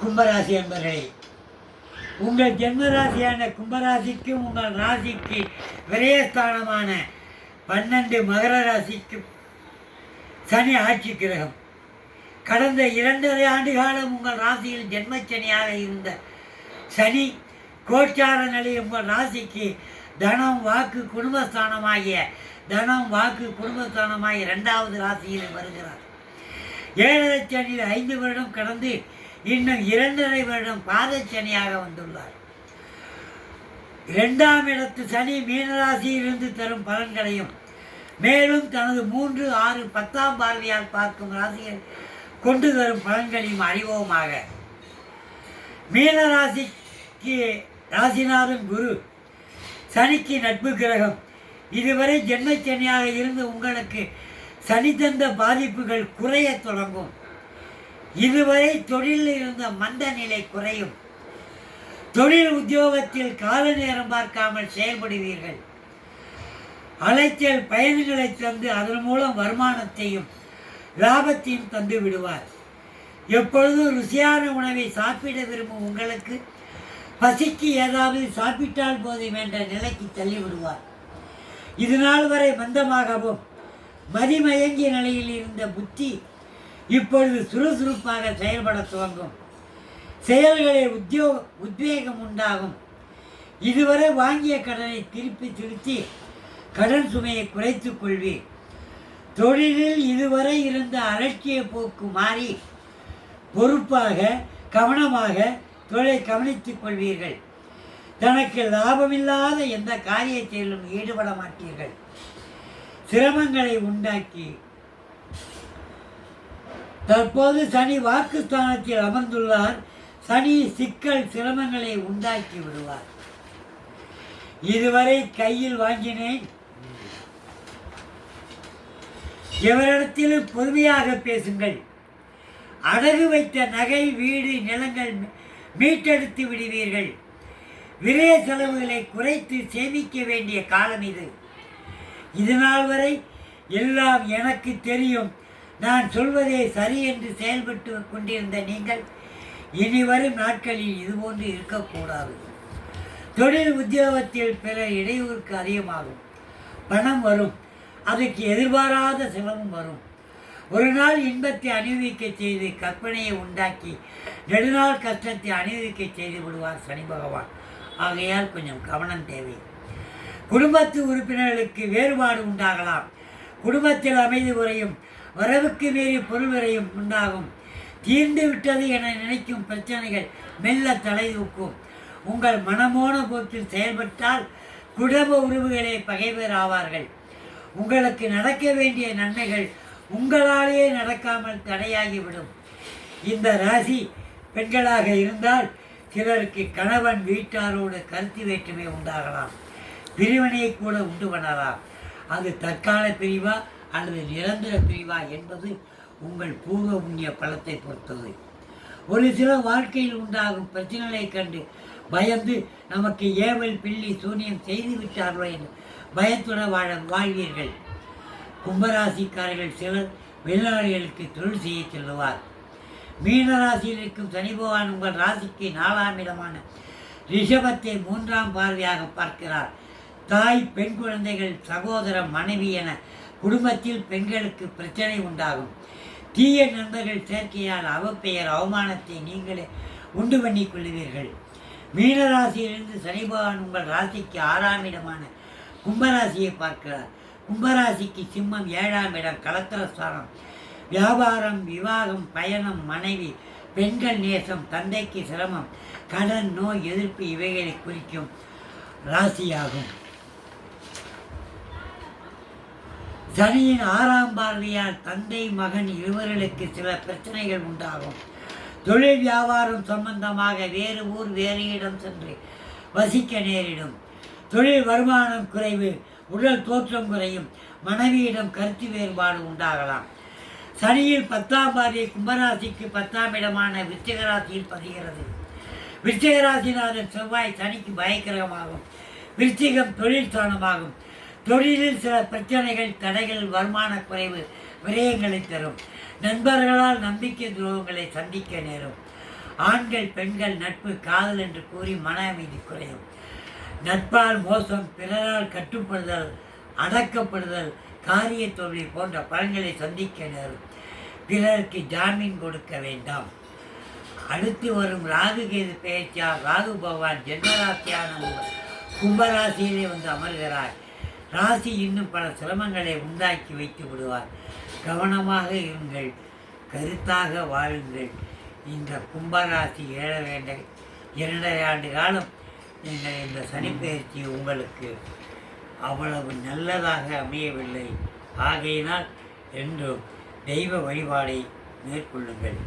கும்பராசி என்பர்களே உங்கள் ஜென்மராசியான கும்பராசிக்கும் உங்கள் ராசிக்கு விரயஸ்தானமான பன்னெண்டு மகர ராசிக்கும் சனி ஆட்சி கிரகம். கடந்த இரண்டரை ஆண்டு காலம் உங்கள் ராசியில் ஜென்மச்சனியாக இருந்த சனி கோச்சார நிலை உங்கள் ராசிக்கு தனம் வாக்கு குடும்பஸ்தானமாகிய தனம் வாக்கு குடும்பஸ்தானமாகிய இரண்டாவது ராசியில் வருகிறார். ஏழரை சனியில் ஐந்து வருடம் கடந்து இன்னும் இரண்டரை வருடம் பாதச்சனியாக வந்துள்ளார். இரண்டாம் இடத்து சனி மீனராசியிலிருந்து தரும் பலன்களையும் மேலும் தனது மூன்று ஆறு பத்தாம் பார்வையால் பார்க்கும் ராசிகள் கொண்டு தரும் பலன்களையும் அறிவோமாக. மீனராசிக்கு ராசிநாதன் குரு சனிக்கு நட்பு கிரகம். இதுவரை ஜென்மச்சனியாக இருந்து உங்களுக்கு சனி தந்த பாதிப்புகள் குறையத் தொடங்கும். இதுவரை தொழிலில் இருந்த மந்த நிலை குறையும். தொழில் உத்தியோகத்தில் கால நேரம் பார்க்காமல் செயல்படுவீர்கள். அலைச்சல் பயன்களை தந்து அதன் மூலம் வருமானத்தையும் லாபத்தையும் தந்து விடுவார். எப்பொழுதும் ருசியான உணவை சாப்பிட விரும்பும் உங்களுக்கு பசிக்கு ஏதாவது சாப்பிட்டால் போதும் என்ற நிலைக்கு தள்ளிவிடுவார். இது நாள் வரை மந்தமாகவும் மதிமயங்கிய நிலையில் இருந்த புத்தி இப்பொழுது சுறுசுறுப்பாக செயல்பட துவங்கும். செயல்களில் உத்தியோக உத்வேகம் உண்டாகும். இதுவரை வாங்கிய கடனை திருப்பி திருத்தி கடன் சுமையை குறைத்துக் கொள்வீர். தொழிலில் இதுவரை இருந்த அலட்சிய போக்கு மாறி பொறுப்பாக கவனமாக தொழிலை கவனித்துக் கொள்வீர்கள். தனக்கு லாபமில்லாத எந்த காரியத்திலும் ஈடுபட மாட்டீர்கள். சிரமங்களை உண்டாக்கி தற்போது சனி வாக்குஸ்தானத்தில் அமர்ந்துள்ளார். சனி சிக்கல் சிரமங்களை உண்டாக்கி விடுவார். இதுவரை கையில் வாங்கினேன். எவரிடத்திலும் பொறுமையாக பேசுங்கள். அடகு வைத்த நகை வீடு நிலங்கள் மீட்டெடுத்து விடுவீர்கள். விரய செலவுகளை குறைத்து சேமிக்க வேண்டிய காலம் இது. இதுநாள் வரை எல்லாம் எனக்கு தெரியும். நான் சொல்வதே சரி என்று செயல்பட்டு கொண்டிருந்த நீங்கள் இனி வரும் நாட்களில் இதுபோன்று இருக்கக்கூடாது. தொழில் உத்தியோகத்தில் பிற இடையூறுக்கு அதிகமாகும். பணம் வரும். அதுக்கு எதிர்பாராத செலவும் வரும். ஒரு நாள் இன்பத்தை அனுபவிக்க செய்து கற்பனையை உண்டாக்கி நெடுநாள் கஷ்டத்தை அனுபவிக்க செய்து விடுவார் சனி பகவான். ஆகையால் கொஞ்சம் கவனம் தேவை. குடும்பத்து உறுப்பினர்களுக்கு வேறுபாடு உண்டாகலாம். குடும்பத்தில் அமைதி குறையும். வரவுக்கு மீறி பொருள் உண்டாகும். தீர்ந்து விட்டது என நினைக்கும் பிரச்சனைகள் மெல்ல தலை தூக்கும். உங்கள் மனமோன போக்கில் செயல்பட்டால் குடும்ப உறவுகளே பகைவர் ஆவார்கள். உங்களுக்கு நடக்க வேண்டிய நன்மைகள் உங்களாலேயே நடக்காமல் தடையாகிவிடும். இந்த ராசி பெண்களாக இருந்தால் சிலருக்கு கணவன் வீட்டாரோடு கருத்து வேற்றுமை உண்டாகலாம். பிரிவினையை கூட உண்டு பண்ணலாம். அது தற்கால பிரிவா அல்லது நிரந்தர பிரிவா என்பது உங்கள் பூர்வ புண்ணிய பலத்தை பொறுத்தது. ஒரு சில வாழ்க்கையில் உண்டாகும் பிரச்சனைகளை கண்டு பயந்து நமக்கு ஏவல் பில்லி சூனியம் செய்து விட்டார்களோ என்று பயத்துடன் வாழ வாழ்வீர்கள். கும்பராசிக்காரர்கள் சிலர் வெளிநாடுகளுக்கு தொழில் செய்ய செல்லுவார். மீன ராசியில் இருக்கும் சனி பகவான் உங்கள் ராசிக்கு நாலாம் இடமான ரிஷபத்தை மூன்றாம் பார்வையாக பார்க்கிறார். தாய் பெண் குழந்தைகள் சகோதரம் மனைவி என குடும்பத்தில் பெண்களுக்கு பிரச்சனை உண்டாகும். தீய நண்பர்கள் சேர்க்கையால் அவப்பெயர் அவமானத்தை நீங்களே உண்டு பண்ணி கொள்ளுவீர்கள். மீனராசியிலிருந்து சனி பகவான் உங்கள் ராசிக்கு ஆறாம் இடமான கும்பராசியை பார்க்கிறார். கும்பராசிக்கு சிம்மம் ஏழாம் இடம் கலத்திரஸ்தானம் வியாபாரம் விவாகம் பயணம் மனைவி பெண்கள் நேசம் தந்தைக்கு சிரமம் கடன் நோய் எதிர்ப்பு இவைகளை குறிக்கும் ராசியாகும். சனியின் ஆறாம் பார்வையால் தந்தை மகன் இருவர்களுக்கு சில பிரச்சனைகள் உண்டாகும். தொழில் வியாபாரம் சம்பந்தமாக வேறு ஊர் வேறு இடம் சென்று வசிக்க நேரிடும். தொழில் வருமானம் குறைவு உடல் தோற்றம் குறையும் மனைவியிடம் கருத்து வேறுபாடு உண்டாகலாம். சனியில் பத்தாம் பாதி கும்பராசிக்கு பத்தாம் இடமான விருச்சிகராசியில் பதிகிறது. விருச்சிகராசிநாதன் செவ்வாய் சனிக்கு பயக்கிரகமாகும். விருச்சிகம் தொழில் ஸ்தானமாகும். தொழிலில் சில பிரச்சனைகள் தடைகள் வருமான குறைவு விரயங்களை தரும் நண்பர்களால் நம்பிக்கை துரோகங்களை சந்திக்க நேரும். ஆண்கள் பெண்கள் நட்பு காதல் என்று கூறி மன அமைதி குறையும். நட்பால் மோசம் பிறரால் கட்டுப்படுதல் அடக்கப்படுதல் காரிய தொழில் போன்ற பலன்களை சந்திக்க நேரும். பிறருக்கு ஜாமீன் கொடுக்க வேண்டாம். அடுத்து வரும் ராகு கேது பெயர்ச்சியால் ராகு பகவான் ஜென்மராசியான கும்பராசியிலே வந்து அமர்கிறார். ராசி இன்னும் பல சிரமங்களை உண்டாக்கி வைத்து விடுவார். கவனமாக இருங்கள் கருத்தாக வாழுங்கள். இந்த கும்பராசி ஏழ வேண்ட இரண்டரை ஆண்டு காலம் இந்த இந்த சனிப்பெயர்ச்சி உங்களுக்கு அவ்வளவு நல்லதாக அமையவில்லை. ஆகையினால் என்றும் தெய்வ வழிபாடை மேற்கொள்ளுங்கள்.